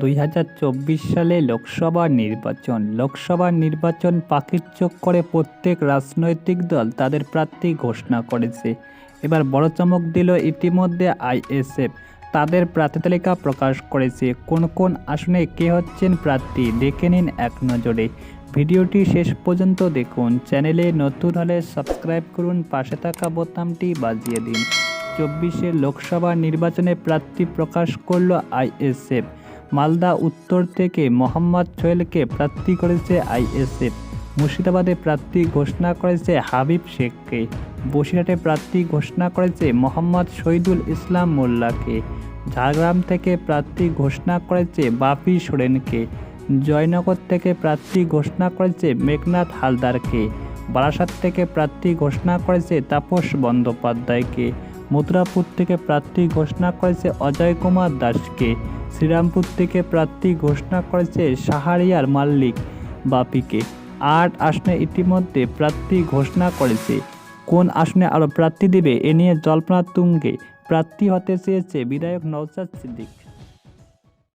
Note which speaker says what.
Speaker 1: দুই হাজার চব্বিশ সালে লোকসভা নির্বাচন। লোকসভা নির্বাচন পাখির চোখ করে প্রত্যেক রাজনৈতিক দল তাদের প্রার্থী ঘোষণা করেছে। এবার বড় চমক দিল ইতিমধ্যে আইএসএফ। তাদের প্রার্থী তালিকা প্রকাশ করেছে। কোন কোন আসনে কে হচ্ছেন প্রার্থী দেখে নিন এক নজরে। ভিডিওটি শেষ পর্যন্ত দেখুন। চ্যানেলে নতুন হলে সাবস্ক্রাইব করুন, পাশে থাকা বোতামটি বাজিয়ে দিন। চব্বিশে লোকসভা নির্বাচনে প্রার্থী প্রকাশ করল আইএসএফ। মালদা উত্তর থেকে মোহাম্মদ সোহেলকে প্রার্থী করেছে আইএসএফ। মুর্শিদাবাদে প্রার্থী ঘোষণা করেছে হাবিব শেখকে। বসিরহাটে প্রার্থী ঘোষণা করেছে মোহাম্মদ শহীদুল ইসলাম মোল্লাকে। ঝাড়গ্রাম থেকে প্রার্থী ঘোষণা করেছে বাপি সোরেনকে। জয়নগর থেকে প্রার্থী ঘোষণা করেছে মেঘনাথ হালদারকে। বারাসাত থেকে প্রার্থী ঘোষণা করেছে তাপস বন্দ্যোপাধ্যায়কে। মথুরাপুর থেকে প্রার্থী ঘোষণা করেছে অজয় কুমার দাসকে। শ্রীরামপুর থেকে প্রার্থী ঘোষণা করেছে সাহারিয়ার মাল্লিক বাপিকে। আট আসনে ইতিমধ্যে প্রার্থী ঘোষণা করেছে। কোন আসনে আরও প্রার্থী দেবে, এ নিয়ে জল্পনা তুঙ্গে। প্রার্থী হতে চেয়েছে বিধায়ক নওসাদ সিদ্দিক।